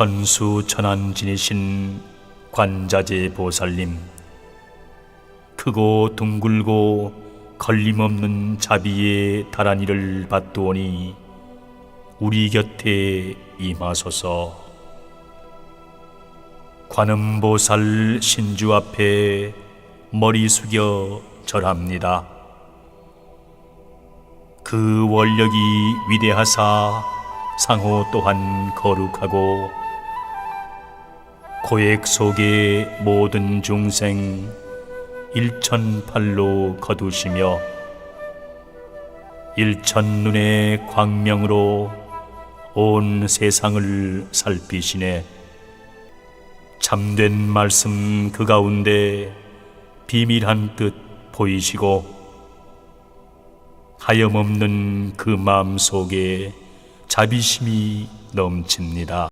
천수천안지니신 관자재 보살님 크고 둥글고 걸림없는 자비의 다란이를 받두오니 우리 곁에 임하소서 관음보살 신주 앞에 머리 숙여 절합니다. 그 원력이 위대하사 상호 또한 거룩하고 고액 속의 모든 중생 일천팔로 거두시며 일천눈의 광명으로 온 세상을 살피시네 참된 말씀 그 가운데 비밀한 뜻 보이시고 하염없는 그 마음 속에 자비심이 넘칩니다.